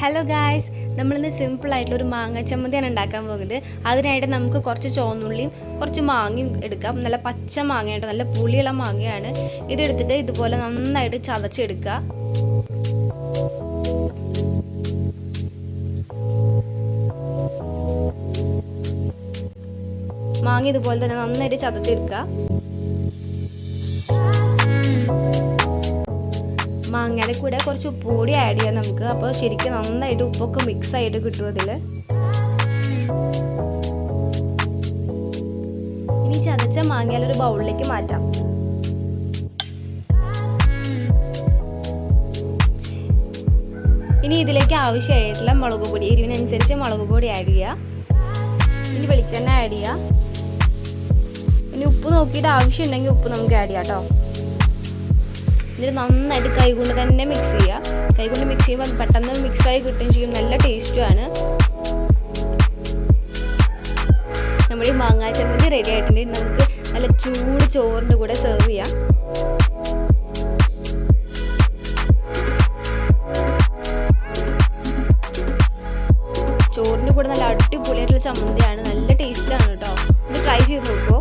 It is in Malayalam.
ഹലോ ഗായ്സ് നമ്മളിന്ന് സിമ്പിൾ ആയിട്ടുള്ള ഒരു മാങ്ങ ചമ്മന്തിയാണ് ഉണ്ടാക്കാൻ പോകുന്നത്. അതിനായിട്ട് നമുക്ക് കുറച്ച് ചോന്നുള്ളിയും കുറച്ച് മാങ്ങയും എടുക്കാം. നല്ല പച്ച മാങ്ങയായിട്ട് നല്ല പുളിയുള്ള മാങ്ങയാണ്. ഇതെടുത്തിട്ട് ഇതുപോലെ നന്നായിട്ട് ചതച്ചെടുക്കുക. മാങ്ങ ഇതുപോലെ തന്നെ നന്നായിട്ട് ചതച്ചെടുക്കുക. മാങ്ങയുടെ കൂടെ കുറച്ച് ഉപ്പ് കൂടി ആഡ് ചെയ്യാം നമുക്ക്. അപ്പോൾ ശരിക്കും നന്നായിട്ട് ഉപ്പൊക്കെ മിക്സ് ആയിട്ട് കിട്ടും അതിൽ. ഇനി ചതച്ച മാങ്ങയിൽ ബൗളിലേക്ക് മാറ്റാം. ഇനി ഇതിലേക്ക് ആവശ്യമായിട്ടുള്ള മുളക് പൊടി എരിവിനനുസരിച്ച് മുളക് പൊടി ആഡ് ചെയ്യുക ഇനി വെളിച്ചെണ്ണ ആഡ് ചെയ്യുക ഇനി ഉപ്പ് നോക്കിയിട്ട് ആവശ്യമുണ്ടെങ്കിൽ ഉപ്പ് നമുക്ക് ആഡ് ചെയ്യാം കേട്ടോ എന്നിട്ട് നന്നായിട്ട് കൈകൊണ്ട് തന്നെ മിക്സ് ചെയ്യുക കൈകൊണ്ട് മിക്സ് ചെയ്യുമ്പോൾ അത് പെട്ടെന്ന് മിക്സായി കിട്ടുകയും ചെയ്യും. നല്ല ടേസ്റ്റുമാണ് നമ്മുടെ ഈ മാങ്ങാ ചമ്മന്തി റെഡി ആയിട്ടുണ്ട്. നമുക്ക് നല്ല ചൂട് ചോറിന്റെ കൂടെ സെർവ് ചെയ്യാം. ചോറിന്റെ കൂടെ നല്ല അടിപൊളിയായിട്ടുള്ള ചമ്മന്തിയാണ്. നല്ല ടേസ്റ്റാണ് കേട്ടോ. ഒന്ന് ട്രൈ ചെയ്ത് നോക്കുമോ